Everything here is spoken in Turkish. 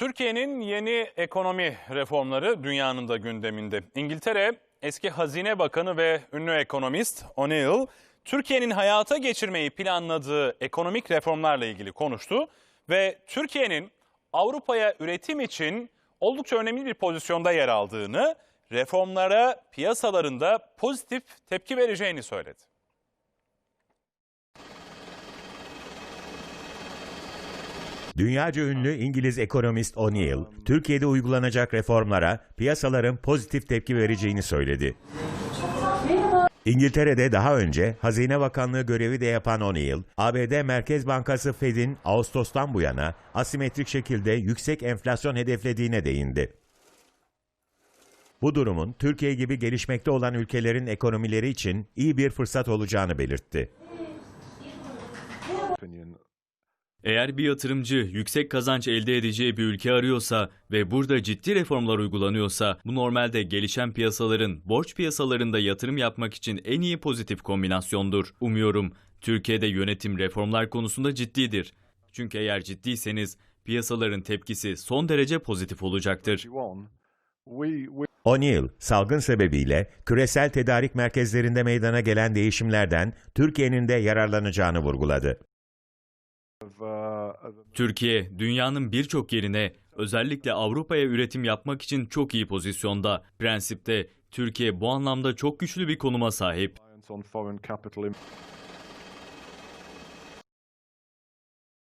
Türkiye'nin yeni ekonomi reformları dünyanın da gündeminde. İngiltere eski Hazine Bakanı ve ünlü ekonomist O'Neill, Türkiye'nin hayata geçirmeyi planladığı ekonomik reformlarla ilgili konuştu ve Türkiye'nin Avrupa'ya üretim için oldukça önemli bir pozisyonda yer aldığını, reformlara piyasalarında pozitif tepki vereceğini söyledi. Dünyaca ünlü İngiliz ekonomist O'Neill, Türkiye'de uygulanacak reformlara piyasaların pozitif tepki vereceğini söyledi. İngiltere'de daha önce Hazine Bakanlığı görevi de yapan O'Neill, ABD Merkez Bankası Fed'in Ağustos'tan bu yana asimetrik şekilde yüksek enflasyon hedeflediğine değindi. Bu durumun Türkiye gibi gelişmekte olan ülkelerin ekonomileri için iyi bir fırsat olacağını belirtti. Eğer bir yatırımcı yüksek kazanç elde edeceği bir ülke arıyorsa ve burada ciddi reformlar uygulanıyorsa bu normalde gelişen piyasaların borç piyasalarında yatırım yapmak için en iyi pozitif kombinasyondur. Umuyorum Türkiye'de yönetim reformlar konusunda ciddidir. Çünkü eğer ciddiyseniz piyasaların tepkisi son derece pozitif olacaktır. O'Neill, salgın sebebiyle küresel tedarik merkezlerinde meydana gelen değişimlerden Türkiye'nin de yararlanacağını vurguladı. Türkiye, dünyanın birçok yerine, özellikle Avrupa'ya üretim yapmak için çok iyi pozisyonda. Prensipte Türkiye bu anlamda çok güçlü bir konuma sahip.